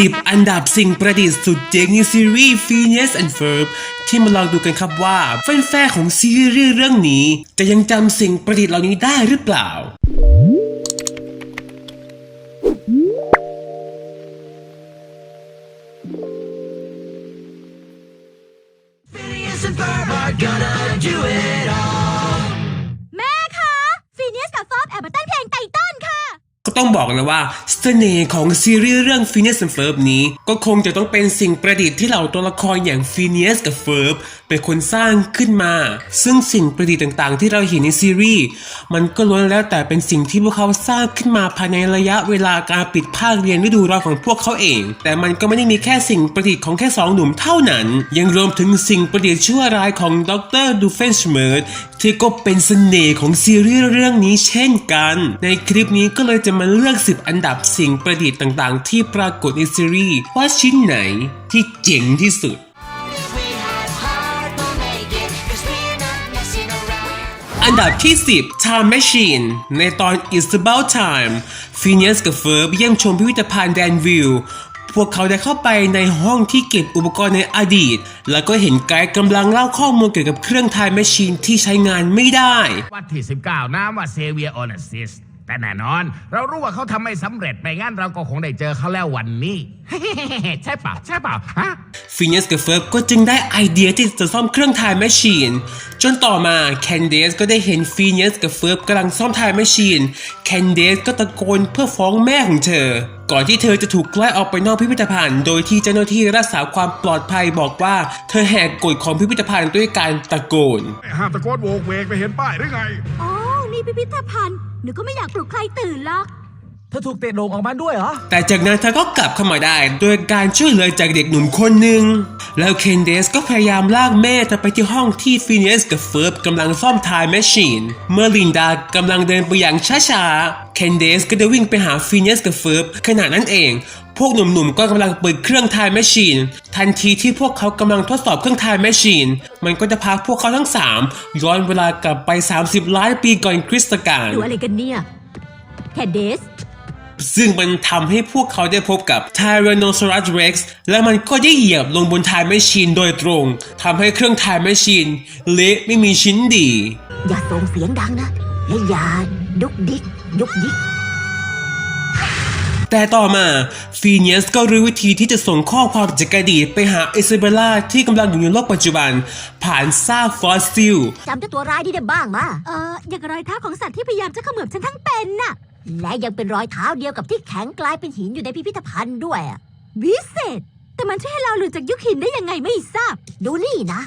10 อันดับสิ่งประดิษฐ์สุดเจ๋งในซีรีส์ Phineas and Ferb ที่มาลองดูกันครับว่าแฟนๆของซีรีส์เรื่องนี้ จะยังจำสิ่งประดิษฐ์เหล่านี้ได้หรือเปล่า Phineas and Ferb are gonna do it all. ต้องบอกเลยว่าเสน่ห์ของซีรีส์เรื่อง Phineas and Ferb นี้ ก็คงจะต้องเป็นสิ่งประดิษฐ์ที่เหล่าตัวละครอย่าง Phineas กับ Ferb เป็นคนสร้างขึ้นมา ซึ่งสิ่งประดิษฐ์ต่างๆ ที่เราเห็นในซีรีส์มันก็ล้วนแล้วแต่เป็นสิ่งที่พวกเขาสร้างขึ้นมาภายในระยะเวลาการปิดภาคเรียนฤดูร้อนของพวกเขาเอง แต่มันก็ไม่ได้มีแค่สิ่งประดิษฐ์ของแค่สองหนุ่มเท่านั้น ยังรวมถึงสิ่งประดิษฐ์ชั่วร้ายของดรดูเฟนชเมิร์ดที่ก็เป็นเสน่ห์ของซีรีส์เรื่องนี้เช่นกัน ในคลิปนี้ก็เลยจะมาเลือก 10 อันดับสิ่งประดิษฐ์ต่างๆ ที่ปรากฏในซีรีส์ว่าชิ้นไหนที่เจ๋งที่สุด อันดับที่ 10 Time Machine ในตอน It's About Time ฟีเนียสกับเฟิร์บเยี่ยมชมพิพิธภัณฑ์แดนวิลพวกเขาได้เข้าไปในห้องที่เก็บอุปกรณ์ในอดีต แล้วก็เห็นไกด์กำลังเล่าข้อมูลเกี่ยวกับเครื่องไทม์แมชชีนที่ใช้งานไม่ได้ วัดที่ 19 น้ำว่าเซเวียออนเซส แต่แน่นอน เรารู้ว่าเขาทำไม่สำเร็จไม่งั้นเราก็คงได้เจอเขาแล้ววันนี้ ใช่เปล่าใช่เปล่าฮะ ฟิน e สกับเฟิร์บก็จึงได้ไอเดียที่จะซ่อมเครื่อง Time Machine จนต่อมาแคนเดสก็ได้เห็นฟิน e สกับเฟิร์บกำลังซ่อม Time Machine แคนเดสก็ตะโกนเพื่อฟ้องแม่ของเธอ ก่อนที่เธอจะถูกไล่ออกไปนอกพิพิธภัณฑ์ โดยที่เจ้าหน้าที่รักษาความปลอดภัยบอกว่าเธอแหกกฎของพิพิธภัณฑ์ด้วยการตะโกน ห้ามตะโกนโวกเวกไปเห็นป้ายหรือไง อ๋อ นี่พิพิธภัณฑ์ หนูก็ไม่อยากปลุกใครตื่นหรอก เธอถูกเตะโลงออกมาด้วยเหรอ แต่จากนั้นเธอก็กลับเข้ามาได้โดยการช่วยเหลือจากเด็กหนุ่มคนหนึ่ง แล้วเคนเดสก็พยายามลากแม่เธอไปที่ห้องที่ฟิน e สกับเฟิร์บกำลังซ่อม Time Machine เมื่อลินดากำลังเดินไปอย่างช้าๆ เคนเดสก็ได้วิ่งไปหาฟิน e สกับเฟิร์บขณะนั้นเองพ วกหนุ่มๆก็กำลังเปิดเครื่อง Time Machine ทันทีที่พวกเขากำลังทดสอบเครื่อง Time Machine มันก็จะพาพวกเขาทั้งสามย้อนเวลากลับไป 30 ล้านปีก่อนคริสตกาลดูอะไรกันเนี่ยแคนเดสซึ่งมันทำให้พวกเขาได้พบกับ Tyrannosaurus Rex และมันก็ได้เหยียบลงบน Time Machine โดยตรงทำให้เครื่อง Time Machine เละไม่มีชิ้นดี อย่าส่งเสียงดังนะและอย่าดุกดิกยุกยิก แต่ต่อมาฟีเนียสก็รู้วิธีที่จะส่งข้อความจากอดีตไปหาอิซาเบลล่าที่กำลังอยู่ในโลกปัจจุบัน ผ่านซากฟอสซิลจำเจ้าตัวร้ายนี่ได้บ้างมาเอออย่างรอยเท้าของสัตว์ที่พยายามจะเขมือบฉันทั้งเป็นน่ะ และยังเป็นรอยเท้าเดียวกับที่แข็งกลายเป็นหินอยู่ในพิพิธภัณฑ์ด้วยอะวิเศษ แต่มันช่วยให้เราหลุดจากยุคหินได้ยังไงไม่ทราบ ดูนี่นะ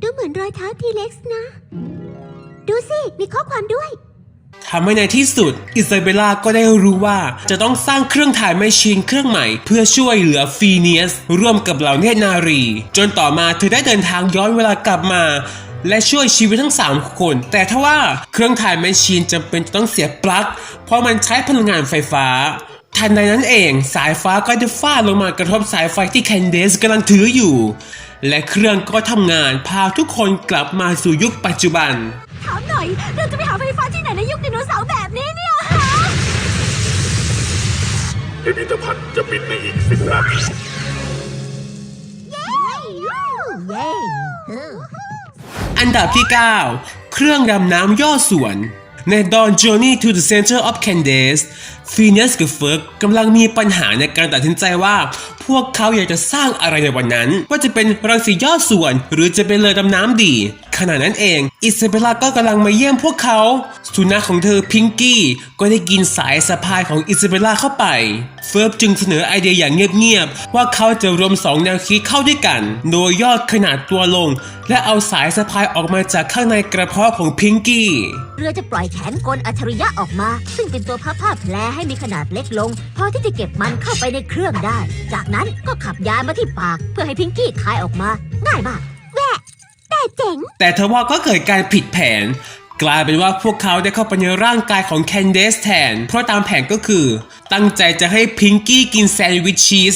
ดูเหมือนรอยเท้าทีเล็กซ์นะ ดูสิ มีข้อความด้วย ทำให้ในที่สุด อิซาเบล่าก็ได้รู้ว่าจะต้องสร้างเครื่องถ่ายแมชชีนเครื่องใหม่ เพื่อช่วยเหลือฟีเนียส ร่วมกับเหล่าเนตรนารี จนต่อมาเธอได้เดินทางย้อนเวลากลับมาและช่วยชีวิตทั้ง 3 คน แต่ทว่าเครื่องถ่ายแมชชีนจำเป็นจะต้องเสียปลั๊ก เพราะมันใช้พลังงานไฟฟ้า ทันใดนั้นเองสายฟ้าก็จะฟาดลงมากระทบสายไฟที่แคนเดสกำลังถืออยู่ และเครื่องก็ทำงานพาทุกคนกลับมาสู่ยุคปัจจุบัน ถามหน่อย เราจะไปหาไฟฟ้าที่ไหนในยุคไดโนเสาร์แบบนี้เนี่ยฮะพิพิธภัณฑ์จะปิดในอีกสิบนาทีเย้อันดับที่ 9 เครื่องดำน้ำย่อส่วน ในตอน Journey to the Center of Candace ฟีเนสกับเฟิร์กกำลังมีปัญหาในการตัดสินใจว่า พวกเขาอยากจะสร้างอะไรในวันนั้น ว่าจะเป็นรังสีย่อส่วน หรือจะเป็นเรือดำน้ำดี ขณะนั้นเอง อิซาเบลล่าก็กำลังมาเยี่ยมพวกเขา สุนัขของเธอพิงกี้ก็ได้กินสายสะพายของอิซาเบลล่าเข้าไป เฟิร์บจึงเสนอไอเดียอย่างเงียบๆว่าเขาจะรวมสองแนวคิดเข้าด้วยกัน โดยย่อขนาดตัวลง และเอาสายสะพายออกมาจากข้างในกระเพาะของพิงกี้เรือจะปล่อยแขนกลอัจฉริยะออกมา ซึ่งเป็นตัวพับผ้าแผลให้มีขนาดเล็กลงพอที่จะเก็บมันเข้าไปในเครื่องได้ จากนั้นก็ขับยานมาที่ปาก เพื่อให้พิงกี้คายออกมา ง่ายมากแหวะแต่เจ๋ง แต่ทว่าก็เกิดการผิดแผน กลายเป็นว่าพวกเขาได้เข้าไปในร่างกายของแคนเดสแทน เพราะตามแผนก็คือ ตั้งใจจะให้พิงกี้กินแซนด์วิชชีส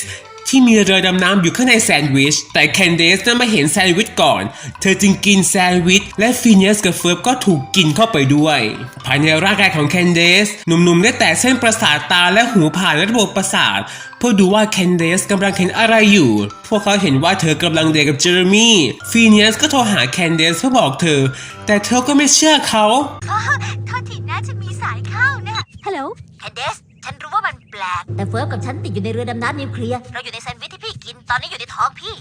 ที่มีเรือดำน้ำอยู่ข้างในแซนด์วิช แต่แคนเดสนั้นมาเห็นแซนด์วิชก่อน เธอจึงกินแซนด์วิช และฟีเนียสกับเฟิร์บก็ถูกกินเข้าไปด้วย ภายในร่างกายของแคนเดสหนุ่มๆได้แต่เส้นประสาทตาและหูผ่านระบบประสาทเพื่อดูว่าแคนเดสกำลังเห็นอะไรอยู่ พวกเขาเห็นว่าเธอกำลังเดทกับเจอร์มี่ฟีเนียสก็โทรหาแคนเดสเพื่อบอกเธอ แต่เธอก็ไม่เชื่อเขาโทษทีนะฉันมีสายเข้านะฮัลโหลแคนเดสฉันรู้ว่ามัน ปลกแต่เฟิร์สกับฉันติดอยู่ในเรือดำน้ำนิวเคลียร์เราอยู่ในแซนด์วิชที่พี่กินตอนนี้อยู่ในท้องพี่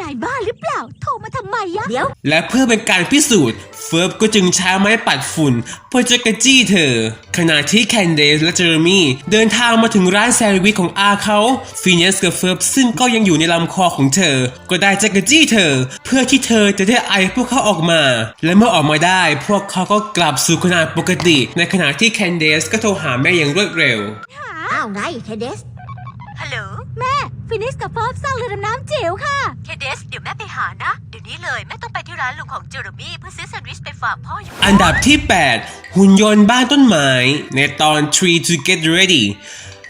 นายบ้าหรือเปล่า โทรมาทำไมอะเดี๋ยว และเพื่อเป็นการพิสูจน์ เฟิร์บก็จึงใช้ไม้ปัดฝุ่นเพื่อจะกระจี้เธอ ขณะที่แคนเดสและเจอร์มี่เดินทางมาถึงร้านแซนด์วิชของอาเขาฟีเนสกับเฟิร์บซึ่งก็ยังอยู่ในลำคอของเธอ ก็ได้จะกระจี้เธอ เพื่อที่เธอจะได้ไอพวกเขาออกมา และเมื่อออกมาได้ พวกเขาก็กลับสู่ขนาดปกติ ในขณะที่แคนเดสก็โทรหาแม่อย่างรวดเร็วอ้าวไงเคเดสฮัลโหล แม่ ฟินิสกับฟอบสร้างเรือดำน้ำจิ๋วค่ะ เคเดส เดี๋ยวแม่ไปหานะ เดี๋ยวนี้เลย แม่ต้องไปที่ร้านลุงของเจอร์มี่เพื่อซื้อแซนด์วิชไปฝากพ่ออยู่ อันดับที่ 8 หุ่นยนต์บ้านต้นไม้ ในตอน Tree to Get Ready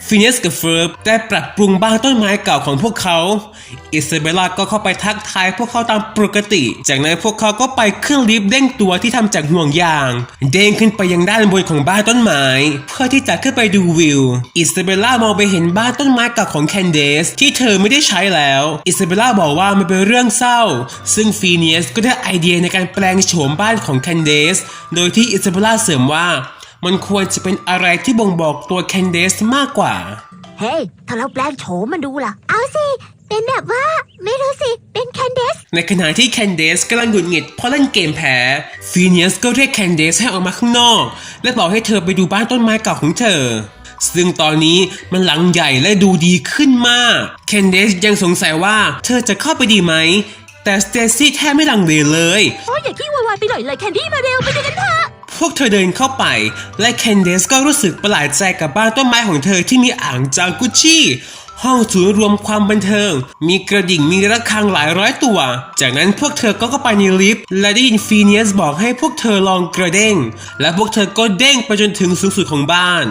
ฟินสกับเฟิร์บได้ปรับปรุงบ้านต้นไม้เก่าของพวกเขา อิซาเบลล่าก็เข้าไปทักทายพวกเขาตามปกติ จากนั้นพวกเขาก็ไปเครื่องลิฟต์เด้งตัวที่ทำจากห่วงยาง เด้งขึ้นไปยังด้านบนของบ้านต้นไม้ เพื่อที่จะขึ้นไปดูวิว อิซาเบลล่ามองไปเห็นบ้านต้นไม้เก่าของแคนเดสที่เธอไม่ได้ใช้แล้ว อิซาเบลล่าบอกว่ามันเป็นเรื่องเศร้า ซึ่งฟีเนียสก็ได้ไอเดียในการแปลงโฉมบ้านของแคนเดส โดยที่อิซาเบลล่าเสริมว่า มันควรจะเป็นอะไรที่บ่งบอกตัวแคนเดสมากกว่า เฮ้ย ถ้าเราแปลงโฉมมันดูล่ะ เอาสิ เป็นแบบว่า ไม่รู้สิ เป็นแคนเดส ในขณะที่แคนเดสกำลังหงุดหงิดเพราะเล่นเกมแพ้ฟีเนียสก็เรียกแคนเดสให้ออกมาข้างนอก และบอกให้เธอไปดูบ้านต้นไม้เก่าของเธอ ซึ่งตอนนี้มันหลังใหญ่และดูดีขึ้นมากแคนเดสยังสงสัยว่าเธอจะเข้าไปดีไหม แต่สเตซี่แทบไม่ลังเลเลย โอ้ยอย่าขี้วายๆไปหน่อยเลยแคนดี้มาเร็วไปดูกันเถอะ พวกเธอเดินเข้าไป และแคนเดสก็รู้สึกประหลาดใจกับบ้านต้นไม้ของเธอที่มีอ่างจากุชชี่ห้องศูนย์รวมความบันเทิง มีกระดิ่งมีระฆังหลายร้อยตัว จากนั้นพวกเธอก็เข้าไปในลิฟต์และได้ยินฟีเนียสบอกให้พวกเธอลองกระเด้ง และพวกเธอก็เด้งไปจนถึงสูงสุดของบ้าน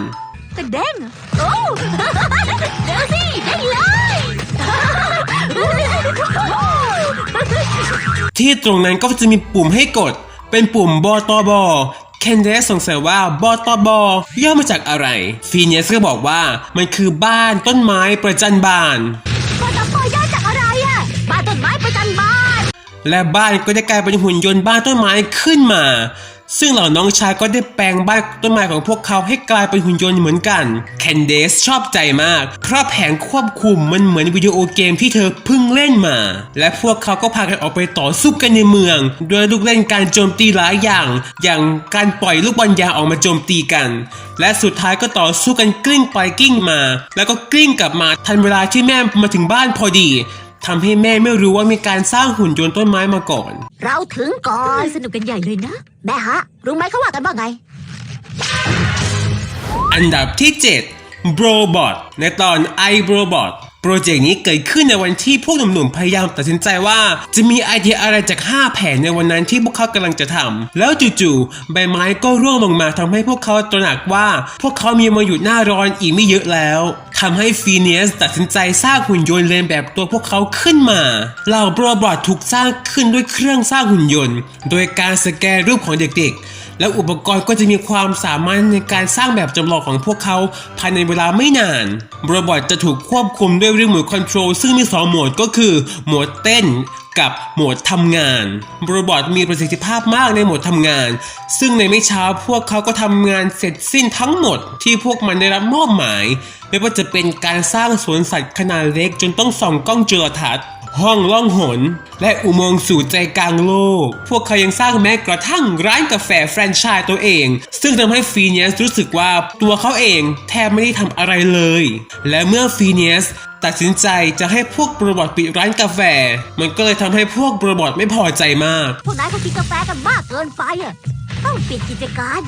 กระเด้งอะโอ้เดี๋ยวสิเด้งเลยที่ตรงนั้นก็จะมีปุ่มให้กด เป็นปุ่มบอตบอเคนเดสสงสัยว่าบอตบอย่อมาจากอะไร ฟีเนียสก็บอกว่ามันคือบ้านต้นไม้ประจันบานบอตปอย่อจากอะไรอะบ้านต้นไม้ประจันบ้าน และบ้านก็ได้กลายเป็นหุ่นยนต์บ้านต้นไม้ขึ้นมา ซึ่งเหล่าน้องชายก็ได้แปลงบ้านต้นไม้ของพวกเขาให้กลายเป็นหุ่นยนต์เหมือนกัน แคนเดสชอบใจมาก เพราะแผงควบคุมมันเหมือนวิดีโอเกมที่เธอเพิ่งเล่นมา และพวกเขาก็พากันออกไปต่อสู้กันในเมืองด้วยลูกเล่นการโจมตีหลายอย่าง อย่างการปล่อยลูกบอลยาออกมาโจมตีกัน และสุดท้ายก็ต่อสู้กันกลิ้งไปกลิ้งมา แล้วก็กลิ้งกลับมาทันเวลาที่แม่มาถึงบ้านพอดี ทำให้แม่ไม่รู้ว่ามีการสร้างหุ่นยนต์ต้นไม้มาก่อน เราถึงก่อนสนุกกันใหญ่เลยนะ แม่ฮะ รู้ไหมเขาว่ากันว่าไง อันดับที่ 7 Brobot ในตอน i Brobot โปรเจกต์นี้เกิดขึ้นในวันที่พวกหนุ่มๆพยายามตัดสินใจว่า จะมีไอเดียอะไรจาก 5 แผนในวันนั้นที่พวกเขากำลังจะทำแล้วจู่ๆใบไม้ก็ร่วงลงมาทำให้พวกเขาตระหนักว่า พวกเขามีมาหยุดหน้าร้อนอีกไม่เยอะแล้ว ทำให้ฟีเนียสตัดสินใจสร้างหุ่นยนต์เลียนแบบตัวพวกเขาขึ้นมาเหล่าโรบอทถูกสร้างขึ้นด้วยเครื่องสร้างหุ่นยนต์ โดยการสแกนรูปของเด็กๆ และอุปกรณ์ก็จะมีความสามารถในการสร้างแบบจำลองของพวกเขาภายในเวลาไม่นาน โรบอทจะถูกควบคุมด้วยรีโมทคอนโทรลซึ่งมี 2 โหมดก็คือ โหมดเต้นกับโหมดทำงาน โรบอทมีประสิทธิภาพมากในโหมดทำงาน ซึ่งในไม่ช้าพวกเขาก็ทำงานเสร็จสิ้นทั้งหมดที่พวกมันได้รับมอบหมาย ไม่ว่าจะเป็นการสร้างสวนสัตว์ขนาดเล็กจนต้องส่องกล้องจุลทรรศน์ ห้องล่องหน และอุโมงค์สู่ใจกลางโลก พวกเขายังสร้างแม้กระทั่งร้านกาแฟแฟรนไชส์ตัวเอง ซึ่งทำให้ฟีเนียสรู้สึกว่าตัวเขาเองแทบไม่ได้ทำอะไรเลย และเมื่อฟีเนียสตัดสินใจจะให้พวกโรบอทปิดร้านกาแฟ มันก็เลยทำให้พวกโรบอทไม่พอใจมาก พวกนายเขากินกาแฟกันมากเกินไปอะ ต้องปิดกิจการ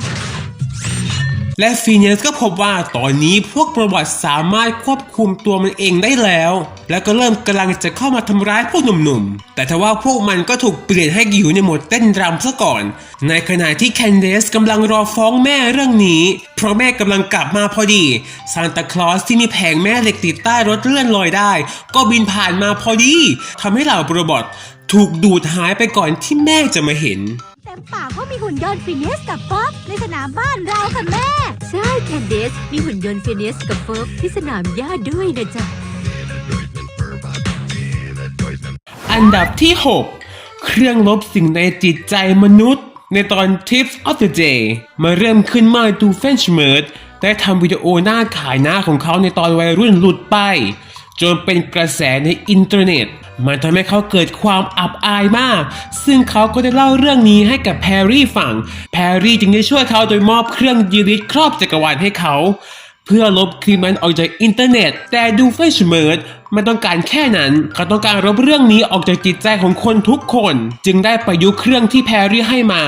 และฟีเนสก็พบว่าตอนนี้พวกโรบอทสามารถควบคุมตัวมันเองได้แล้ว แล้วก็เริ่มกำลังจะเข้ามาทำร้ายพวกหนุ่มๆ แต่ทว่าพวกมันก็ถูกเปลี่ยนให้อยู่ในโหมดเต้นรำซะก่อน ในขณะที่แคนเดสกำลังรอฟ้องแม่เรื่องนี้ เพราะแม่กำลังกลับมาพอดีซานตาคลอสที่มีแผงแม่เหล็กติดใต้รถเลื่อนลอยได้ ก็บินผ่านมาพอดีทำให้เหล่าโรบอทถูกดูดหายไปก่อนที่แม่จะมาเห็น ต็มปากว่ามีหุ่นยนต์ฟินิสกับฟอบในสนามบ้านเราค่ะแม่ ใช่แคนเดสมีหุ่นยนต์ฟินิสกับฟอบที่สนามหญ้าด้วยนะจ๊ะ อันดับที่ 6 เครื่องลบสิ่งในจิตใจมนุษย์ ในตอน Tips of the Day มาเริ่มขึ้นเมื่อดูเฟนช์เมิร์ดได้ทำวิดีโอหน้าขายหน้าของเขาในตอนวัยรุ่นหลุดไป จนเป็นกระแสในอินเทอร์เน็ต มันทำให้เขาเกิดความอับอายมาก ซึ่งเขาก็ได้เล่าเรื่องนี้ให้กับแพรรี่ฟัง แพรรี่จึงได้ช่วยเขาโดยมอบเครื่องยูริสครอบจักรวาลให้เขา พื่อลบคลิปมันออกจากอินเทอร์เน็ต แต่ดูเฟชเมิร์ดมันต้องการแค่นั้น เขาต้องการลบเรื่องนี้ออกจากจิตใจของคนทุกคน จึงได้ประยุกต์เครื่องที่แพรรี่ให้มา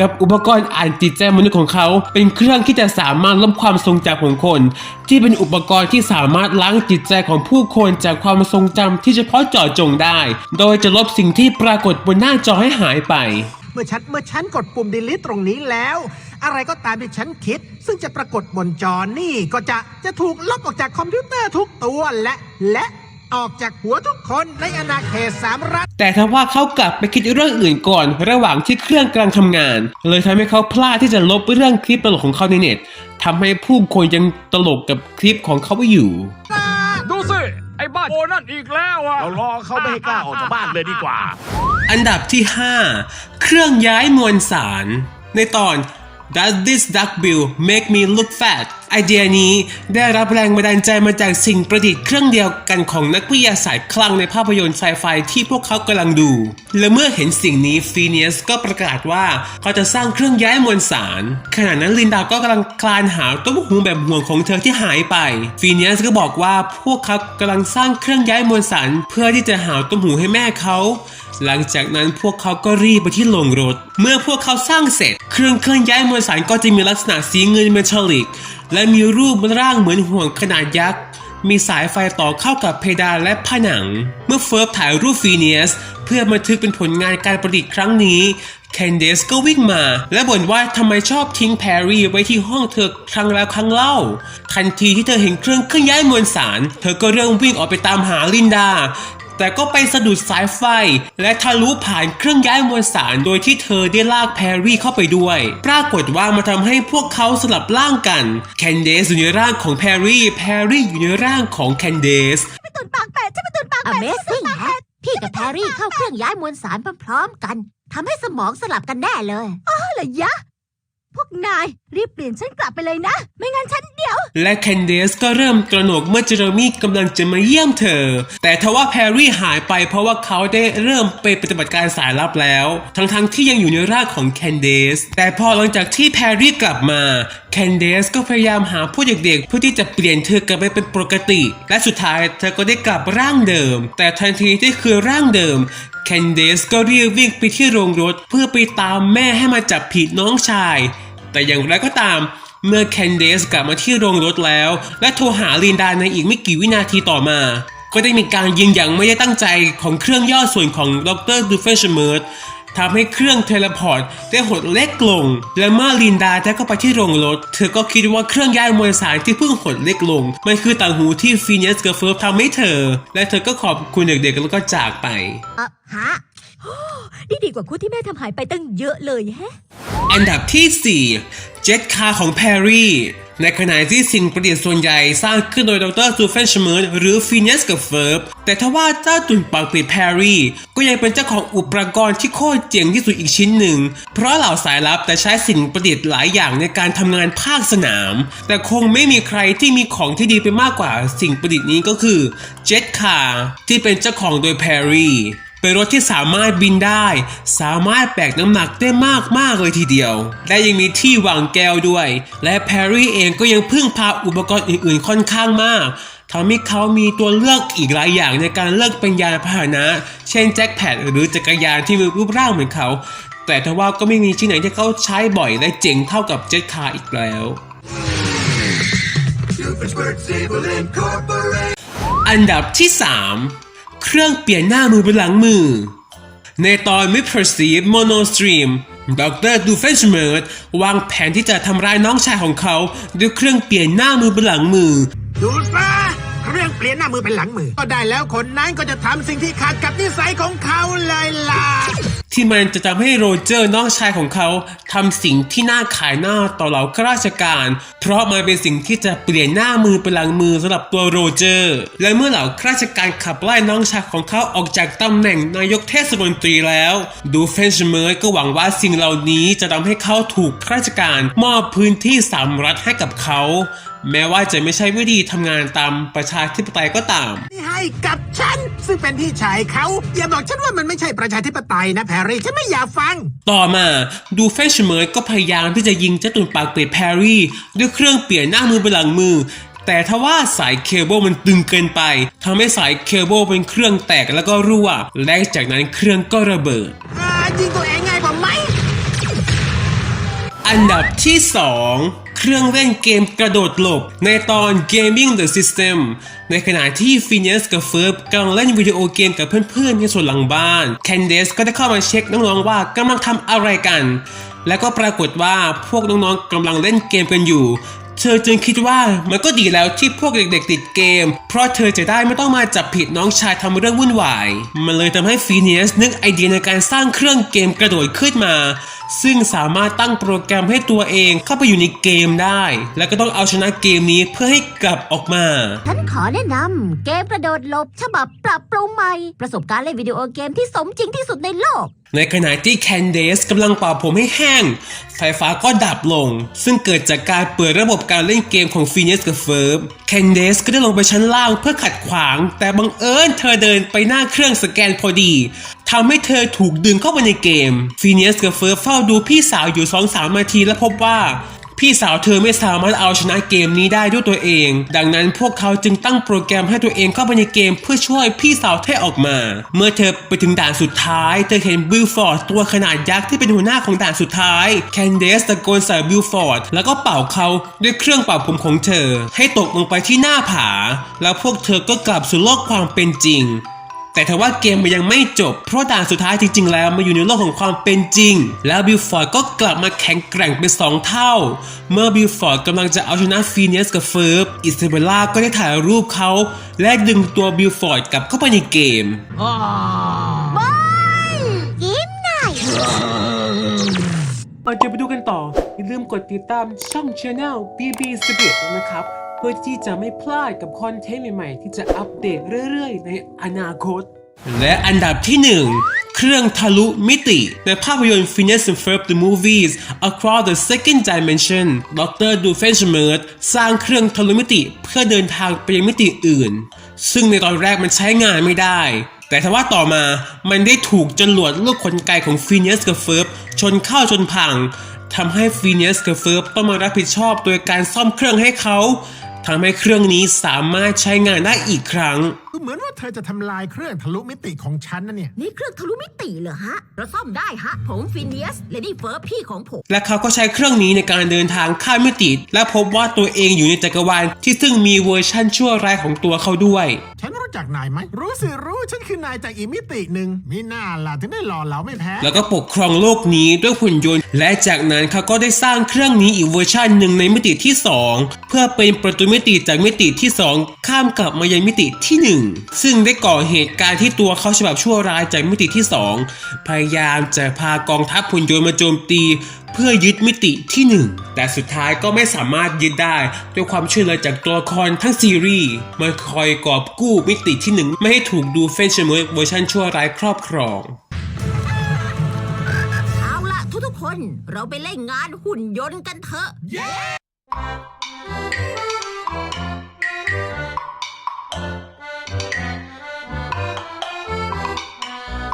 กับอุปกรณ์อ่านจิตใจมนุษย์ของเขา เป็นเครื่องที่จะสามารถลบความทรงจำของคน ที่เป็นอุปกรณ์ที่สามารถล้างจิตใจของผู้คนจากความทรงจำที่เฉพาะเจาะจงได้ โดยจะลบสิ่งที่ปรากฏบนหน้าจอให้หายไป เมื่อฉันเมื่อฉันกดปุ่ม delete ตรงนี้แล้ว อะไรก็ตามที่ฉันคิด ซึ่งจะปรากฏบนจอนี่ก็จะจะถูกลบออกจากคอมพิวเตอร์ทุกตัวและ และออกจากหัวทุกคนในอาณาเขตสามรัฐ แต่ถ้าว่าเขากลับไปคิดเรื่องอื่นก่อน ระหว่างที่เครื่องกำลังทำงาน เลยทำให้เขาพลาดที่จะลบเรื่องคลิปตลกของเขาในเน็ตทำให้ผู้คนยังตลกกับคลิปของเขาอยู่ ดูสิไอ้บ้าโอนั่นอีกแล้วอะเรารอเขาไม่ให้กล้าออกจากบ้านเลยดีกว่า อันดับที่ 5 เครื่องย้ายมวลสาร ในตอน Does this duck bill make me look fat ไอเดียนี้ได้รับแรงบันดาลใจมาจากสิ่งประดิษฐ์เครื่องเดียวกันของนักวิทยาศาสตร์คลั่งในภาพยนตร์ไซไฟที่พวกเขากำลังดู และเมื่อเห็นสิ่งนี้ฟีเนียสก็ประกาศว่าเขาจะสร้างเครื่องย้ายมวลสาร ขณะนั้นลินดาก็กำลังคลานหาต้มหูแบบห่วงของเธอที่หายไปฟีเนียสก็บอกว่าพวกเขากำลังสร้างเครื่องย้ายมวลสาร เพื่อที่จะหาต้มหูให้แม่เขา หลังจากนั้นพวกเขาก็รีบไปที่โรงรถ เมื่อพวกเขาสร้างเสร็จ เครื่องเคลื่อนย้ายมวลสารก็จะมีลักษณะสีเงินเมทัลลิก และมีรูปร่างเหมือนห่วงขนาดยักษ์มีสายไฟต่อเข้ากับเพดานและผนัง เมื่อเฟิร์บถ่ายรูปฟีเนียส เพื่อบันทึกเป็นผลงานการประดิษฐ์ครั้งนี้แคนเดสก็วิ่งมา และบ่นว่าทำไมชอบทิ้งแพรรี่ไว้ที่ห้องเธอครั้งแล้วครั้งเล่า ทันทีที่เธอเห็นเครื่องเคลื่อนย้ายมวลสาร เธอก็เริ่มวิ่งออกไปตามหาลินดา แต่ก็ไปสะดุดสายไฟ และทะลุผ่านเครื่องย้ายมวลสารโดยที่เธอได้ลากแพรรี่เข้าไปด้วย ปรากฏว่ามาทำให้พวกเขาสลับร่างกัน แคนเดสอยู่ในร่างของแพรรี่ แพรรี่อยู่ในร่างของแคนเดสเป็นตุนปากแปดใช่เป็นตุนปากแปด Amazing ฮะพี่กับแพรรี่เข้าเครื่องย้ายมวลสารพร้อมๆกันทำให้สมองสลับกันแน่เลย อ๋อเหรอยะ พวกนายรีบเปลี่ยนฉันกลับไปเลยนะ ไม่งั้นฉันเดี๋ยว และแคนเดสก็เริ่มตระหนกเมื่อเจอร์มี่กำลังจะมาเยี่ยมเธอ แต่ทว่าแพรรี่หายไปเพราะว่าเขาได้เริ่มไปปฏิบัติการสายลับแล้ว ทั้งๆที่ยังอยู่ในร่างของแคนเดสแต่พอหลังจากที่แพรรี่กลับมาแคนเดสก็พยายามหาผู้เด็กๆเพื่อที่จะเปลี่ยนเธอกลับไปเป็นปกติ และสุดท้ายเธอก็ได้กลับร่างเดิม แต่ทันทีที่คือร่างเดิมแคนเดสก็รีบวิ่งไปที่โรงรถเพื่อไปตามแม่ให้มาจับผิดน้องชาย แต่อย่างไรก็ตามเมื่อแคนเดสกลับมาที่โรงรถแล้ว และโทรหาลินดาในอีกไม่กี่วินาทีต่อมา ก็ได้มีการยิงอย่างไม่ได้ตั้งใจของเครื่องย่อส่วนของดรดูเฟชเมิร์ดทำให้เครื่องเทเลพอร์ตได้หดเล็กลง และเมื่อลินดาได้เข้าไปที่โรงรถ เธอก็คิดว่าเครื่องย้ายมวลสารที่เพิ่งหดเล็กลง มันคือต่างหูที่ฟีเนสกับเฟิร์ฟทำให้เธอ และเธอก็ขอบคุณเด็กๆแล้วก็จากไปฮะ นี่ดีกว่าคู่ที่แม่ทำหายไปตั้งเยอะเลยแฮะ อันดับที่ 4 เจ็ตคาร์ของแพรรี่ ในขณะที่สิ่งประดิษฐ์ส่วนใหญ่สร้างขึ้นโดยดรซูเฟนชเมิร์หรือฟีเนสกับเฟิร์บ แต่ทว่าเจ้าตุ่นปากปิดแพรรี่ ก็ยังเป็นเจ้าของอุปกรณ์ที่โคตรเจ๋งที่สุดอีกชิ้นหนึ่ง เพราะเหล่าสายลับแต่ใช้สิ่งประดิษฐ์หลายอย่างในการทำงานภาคสนาม แต่คงไม่มีใครที่มีของที่ดีไปมากกว่าสิ่งประดิษฐ์นี้ก็คือเจ็ตคาร์ที่เป็นเจ้าของโดยแพรรี่ เป็นรถที่สามารถบินได้ สามารถแบกน้ำหนักได้มากมากเลยทีเดียว และยังมีที่วางแก้วด้วย และแพรรี่เองก็ยังพึ่งพาอุปกรณ์อื่นๆค่อนข้างมากทำให้เขามีตัวเลือกอีกหลายอย่างในการเลือกเป็นยานพาหนะ เช่นแจ็คแพดหรือจักรยานที่มีรูปร่างเหมือนเขา แต่ทว่าก็ไม่มีที่ไหนที่เขาใช้บ่อยและเจ๋งเท่ากับเจ็ตคาร์อีกแล้วอันดับที่ 3 เครื่องเปลี่ยนหน้ามือเป็นหลังมือ ในตอน m i Perceive Monostream ดรดูเฟนชเมิร์ดวางแผนที่จะทำร้ายน้องชายของเขาด้วยเครื่องเปลี่ยนหน้ามือเป็นหลังมือ ดูซะเครื่องเปลี่ยนหน้ามือเป็นหลังมือ ก็ได้แล้วคนนั้นก็จะทำสิ่งที่ขัดกับนิสัยของเขาเลยล่ะ ที่มันจะทำให้โรเจอร์น้องชายของเขาทำสิ่งที่น่าขายหน้าต่อเหล่าข้าราชการ เพราะมันเป็นสิ่งที่จะเปลี่ยนหน้ามือเป็นหลังมือสำหรับตัวโรเจอร์ และเมื่อเหล่าข้าราชการขับไล่น้องชายของเขาออกจากตำแหน่งนายกเทศมนตรีแล้ว ดูเฟนชเมอร์ก็หวังว่าสิ่งเหล่านี้จะทำให้เขาถูกข้าราชการมอบพื้นที่สามรัฐให้กับเขา แม้ว่าจะไม่ใช่วิธีทำงานตามประชาธิปไตยก็ตามให้กับฉัน ซึ่งเป็นพี่ชายเขาอย่าบอกฉันว่ามันไม่ใช่ประชาธิปไตยนะแพรรี่ฉันไม่อยากฟัง ต่อมาดูเฟนชเมอร์ก็พยายามที่จะยิงเจ้าตุ่นปากเป็ดแพรรี่ ด้วยเครื่องเปลี่ยนหน้ามือเป็นหลังมือ แต่ทว่าสายเคเบิลมันตึงเกินไปทำให้สายเคเบิลเป็นเครื่องแตกแล้วก็รั่ว และจากนั้นเครื่องก็ระเบิดอ่ายิงตัวเองง่ายกว่าไหมอันดับที่ 2 เครื่องเล่นเกมกระโดดหลบ ในตอน Gaming the System ในขณะที่ฟินสกับเฟิร์บกำลังเล่นวิดีโอเกมกับเพื่อนๆในส่วนหลังบ้านแคนเดสก็ได้เข้ามาเช็คน้องๆว่ากำลังทำอะไรกัน แล้วก็ปรากฏว่าพวกน้องๆกำลังเล่นเกมกันอยู่เธอจึงคิดว่ามันก็ดีแล้วที่พวกเด็กๆติดเกม เพราะเธอจะได้ไม่ต้องมาจับผิดน้องชายทำเรื่องวุ่นวาย มันเลยทำให้ฟีเนียสนึกไอเดียในการสร้างเครื่องเกมกระโดดขึ้นมา ซึ่งสามารถตั้งโปรแกรมให้ตัวเองเข้าไปอยู่ในเกมได้ แล้วก็ต้องเอาชนะเกมนี้เพื่อให้กลับออกมา ฉันขอแนะนำเกมกระโดดหลบฉบับปรับปรุงใหม่ ประสบการณ์เล่นวิดีโอเกมที่สมจริงที่สุดในโลกในขณะที่แคนเดสกำลังเป่าผมให้แห้ง ไฟฟ้าก็ดับลง ซึ่งเกิดจากการเปิดระบบการเล่นเกมของฟีเนสกับเฟิร์บแคนเดสก็ได้ลงไปชั้นล่างเพื่อขัดขวาง แต่บังเอิญเธอเดินไปหน้าเครื่องสแกนพอดี ทำให้เธอถูกดึงเข้าไปในเกมฟีเนสกับเฟิร์บเฝ้าดูพี่สาวอยู่2-3นาทีและพบว่าพี่สาวเธอไม่สามารถเอาชนะเกมนี้ได้ด้วยตัวเอง ดังนั้นพวกเขาจึงตั้งโปรแกรมให้ตัวเองเข้าไปในเกมเพื่อช่วยพี่สาวเธอออกมา เมื่อเธอไปถึงด่านสุดท้าย เธอเห็นบิลฟอร์ดตัวขนาดยักษ์ที่เป็นหัวหน้าของด่านสุดท้าย แคนเดสตะโกนใส่บิลฟอร์ดแล้วก็เป่าเขาด้วยเครื่องเป่าผมของเธอ ให้ตกลงไปที่หน้าผา แล้วพวกเธอก็กลับสู่โลกความเป็นจริง แต่ทว่าเกมมันยังไม่จบ เพราะด่านสุดท้ายจริงๆ แล้วมาอยู่ในโลกของความเป็นจริง แล้วบิลฟอร์ดก็กลับมาแข็งแกร่งเป็นสองเท่า เมื่อบิลฟอร์ดกำลังจะเอาชนะฟีเนสกับเฟิร์บอิซาเบลล่าก็ได้ถ่ายรูปเขา และดึงตัวบิลฟอร์ดกลับเข้าไปในเกมบอยยิ้มหน่อยก่อนจะไปดูกันต่อ อย่าลืมกดติดตามช่อง Channel BB s p i r i t นะครับ เพื่อที่จะไม่พลาดกับคอนเทนต์ใหม่ๆ ที่จะอัปเดตเรื่อยๆ ในอนาคต และอันดับที่1เครื่องทะลุมิติในภาพยนตร์ Phineas and Ferb the Movies Across the Second Dimension ดรดูเฟนชเมิร์ดสร้างเครื่องทะลุมิติเพื่อเดินทางไปยังมิติอื่น ซึ่งในตอนแรกมันใช้งานไม่ได้ แต่ทว่าต่อมามันได้ถูกจรวดลูกขนไกของฟีเนียสกับเฟิร์บชนเข้าจนพังทำให้ฟีเนียสกับเฟิร์บต้องมารับผิดชอบโดยการซ่อมเครื่องให้เขา ทำให้เครื่องนี้สามารถใช้งานได้อีกครั้ง เหมือนว่าเธอจะทำลายเครื่องทะลุมิติของฉันนะเนี่ย นี่เครื่องทะลุมิติเหรอฮะ เราซ่อมได้ฮะ ผมฟินเนียสเลดี้เฟิร์พี่ของผม และเขาก็ใช้เครื่องนี้ในการเดินทางข้ามมิติ และพบว่าตัวเองอยู่ในจักรวาลที่ซึ่งมีเวอร์ชั่นชั่วร้ายของตัวเขาด้วย ฉันรู้จักนายไหม รู้สิรู้ฉันคือนายจากอีกมิติหนึ่งมีหน้าล่ะถึงได้หล่อเหลาไม่แพ้ แล้วก็ปกครองโลกนี้ด้วยหุ่นยนต์ และจากนั้นเขาก็ได้สร้างเครื่องนี้อีกเวอร์ชันหนึ่งในมิติที่ 2 เพื่อเป็นประตูมิติจากมิติที่ 2 ข้ามกลับมายังมิติที่ 1ซึ่งได้ก่อเหตุการณ์ที่ตัวเขาฉบับชั่วร้ายจากมิติที่ 2 พยายามจะพากองทัพหุ่นยนต์มาโจมตี เพื่อยึดมิติที่ 1 แต่สุดท้ายก็ไม่สามารถยึดได้ ด้วยความช่วยเหลือจากตัวละครทั้งซีรีส์มาคอยกอบกู้มิติที่ 1 ไม่ให้ถูกดูเฟนเชเมอร์เวอร์ชันชั่วร้ายครอบครองเอาละทุกๆคนเราไปเล่นงานหุ่นยนต์กันเถอะ